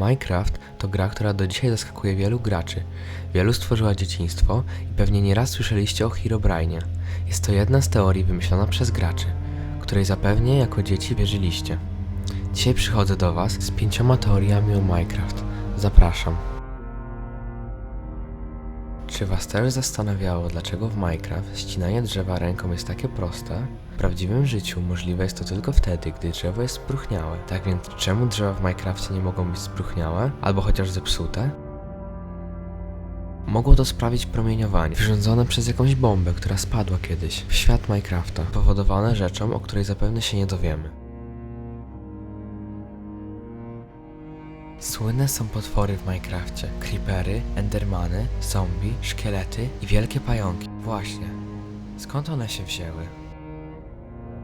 Minecraft to gra, która do dzisiaj zaskakuje wielu graczy. Wielu stworzyła dzieciństwo i pewnie nieraz słyszeliście o Herobrine. Jest to jedna z teorii wymyślona przez graczy, której zapewnie jako dzieci wierzyliście. Dzisiaj przychodzę do Was z pięcioma teoriami o Minecraft. Zapraszam. Czy Was też zastanawiało, dlaczego w Minecraft ścinanie drzewa ręką jest takie proste? W prawdziwym życiu możliwe jest to tylko wtedy, gdy drzewo jest spróchniałe. Tak więc czemu drzewa w Minecrafcie nie mogą być spróchniałe? Albo chociaż zepsute? Mogło to sprawić promieniowanie wyrządzone przez jakąś bombę, która spadła kiedyś w świat Minecrafta, powodowane rzeczą, o której zapewne się nie dowiemy. Słynne są potwory w Minecrafcie. Creepery, endermany, zombie, szkielety i wielkie pająki. Właśnie. Skąd one się wzięły?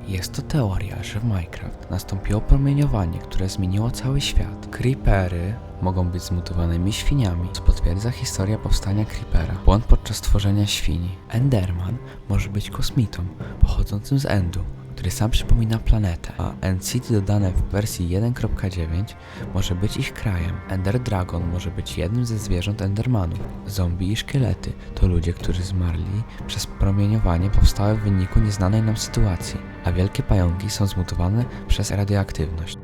Jest to teoria, że w Minecraft nastąpiło promieniowanie, które zmieniło cały świat. Creepery mogą być zmutowanymi świniami, co potwierdza historia powstania Creepera. Błąd podczas tworzenia świni. Enderman może być kosmitą, pochodzącym z Endu, który sam przypomina planetę, a City dodane w wersji 1.9 może być ich krajem. Ender Dragon może być jednym ze zwierząt Endermanów. Zombie i szkielety to ludzie, którzy zmarli przez promieniowanie powstałe w wyniku nieznanej nam sytuacji, a wielkie pająki są zmutowane przez radioaktywność.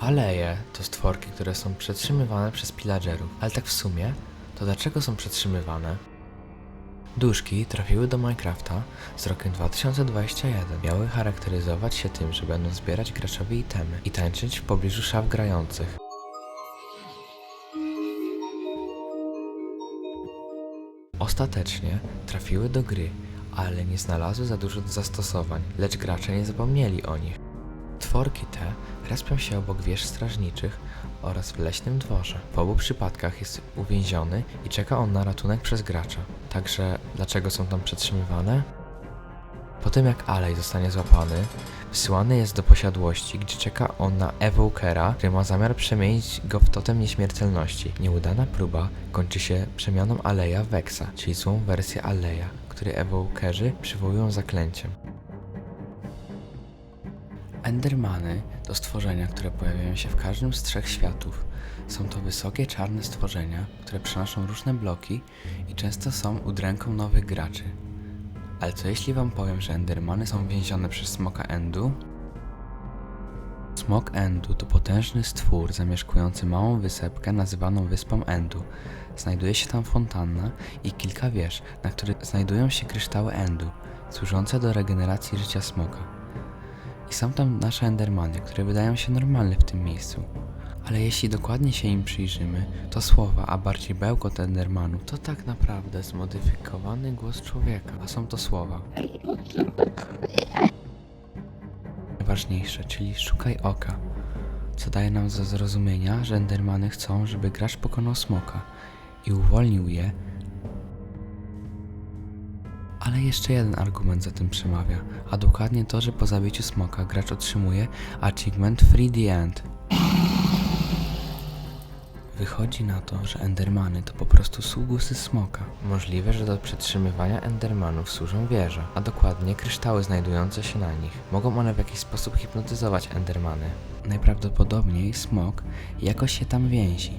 Aleje to stworki, które są przetrzymywane przez pillagerów. Ale tak w sumie, to dlaczego są przetrzymywane? Duszki trafiły do Minecrafta z rokiem 2021. Miały charakteryzować się tym, że będą zbierać graczowi itemy i tańczyć w pobliżu szaf grających. Ostatecznie trafiły do gry, ale nie znalazły za dużo zastosowań, lecz gracze nie zapomnieli o nich. Tworki te respią się obok wież strażniczych oraz w leśnym dworze. W obu przypadkach jest uwięziony i czeka on na ratunek przez gracza. Także dlaczego są tam przetrzymywane? Po tym jak Alej zostanie złapany, wysyłany jest do posiadłości, gdzie czeka on na Evokera, który ma zamiar przemienić go w totem nieśmiertelności. Nieudana próba kończy się przemianą Aleja w Vexa, czyli złą wersję Aleja, który Evokerzy przywołują zaklęciem. Endermany to stworzenia, które pojawiają się w każdym z trzech światów. Są to wysokie, czarne stworzenia, które przenoszą różne bloki i często są udręką nowych graczy. Ale co jeśli wam powiem, że Endermany są więzione przez Smoka Endu? Smok Endu to potężny stwór zamieszkujący małą wysepkę nazywaną Wyspą Endu. Znajduje się tam fontanna i kilka wież, na których znajdują się kryształy Endu, służące do regeneracji życia smoka. I są tam nasze Endermany, które wydają się normalne w tym miejscu. Ale jeśli dokładnie się im przyjrzymy, to słowa, a bardziej bełkot Endermanów, to tak naprawdę zmodyfikowany głos człowieka, a są to słowa. Najważniejsze, czyli szukaj oka, co daje nam do zrozumienia, że Endermany chcą, żeby gracz pokonał smoka i uwolnił je ale jeszcze jeden argument za tym przemawia, a dokładnie to, że po zabiciu smoka gracz otrzymuje achievement Free the End. Wychodzi na to, że Endermany to po prostu sługusy smoka. Możliwe, że do przetrzymywania Endermanów służą wieże, a dokładnie kryształy znajdujące się na nich. Mogą one w jakiś sposób hipnotyzować Endermany. Najprawdopodobniej smok jakoś się tam więzi,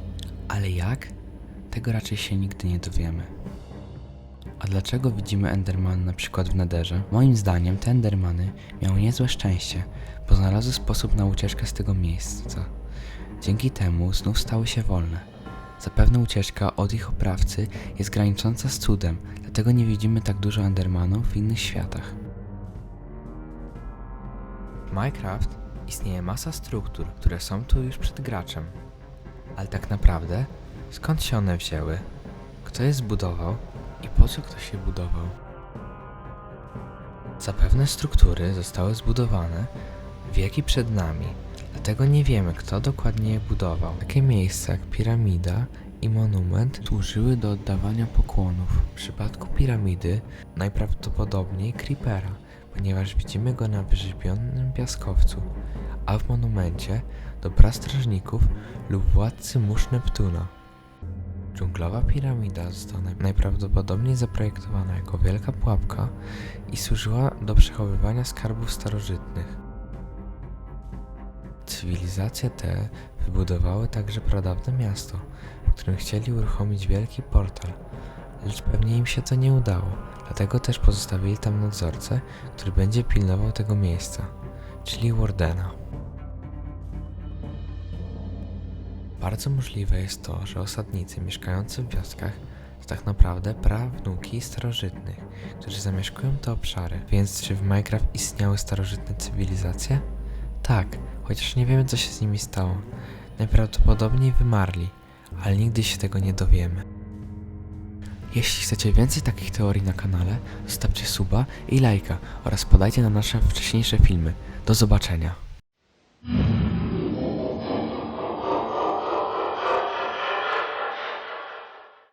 ale jak? Tego raczej się nigdy nie dowiemy. A dlaczego widzimy Enderman na przykład w Nederze? Moim zdaniem te Endermany miały niezłe szczęście, bo znalazły sposób na ucieczkę z tego miejsca. Dzięki temu znów stały się wolne. Zapewne ucieczka od ich oprawcy jest granicząca z cudem, dlatego nie widzimy tak dużo Endermanów w innych światach. W Minecraft istnieje masa struktur, które są tu już przed graczem. Ale tak naprawdę, skąd się one wzięły? Kto je zbudował i po co ktoś je budował? Zapewne struktury zostały zbudowane wieki przed nami, dlatego nie wiemy, kto dokładnie je budował. Takie miejsca jak piramida i monument służyły do oddawania pokłonów. W przypadku piramidy najprawdopodobniej Creepera, ponieważ widzimy go na wyrzeźbionym piaskowcu, a w monumencie do prastrażników lub władcy mórz Neptuna. Dżunglowa piramida została naj- najprawdopodobniej zaprojektowana jako wielka pułapka i służyła do przechowywania skarbów starożytnych. Cywilizacje te wybudowały także pradawne miasto, w którym chcieli uruchomić wielki portal, lecz pewnie im się to nie udało, dlatego też pozostawili tam nadzorcę, który będzie pilnował tego miejsca, czyli Wardena. Bardzo możliwe jest to, że osadnicy mieszkający w wioskach to tak naprawdę prawnuki starożytnych, którzy zamieszkują te obszary. Więc czy w Minecraft istniały starożytne cywilizacje? Tak, chociaż nie wiemy co się z nimi stało. Najprawdopodobniej wymarli, ale nigdy się tego nie dowiemy. Jeśli chcecie więcej takich teorii na kanale, zostawcie suba i lajka oraz podajcie na nasze wcześniejsze filmy. Do zobaczenia.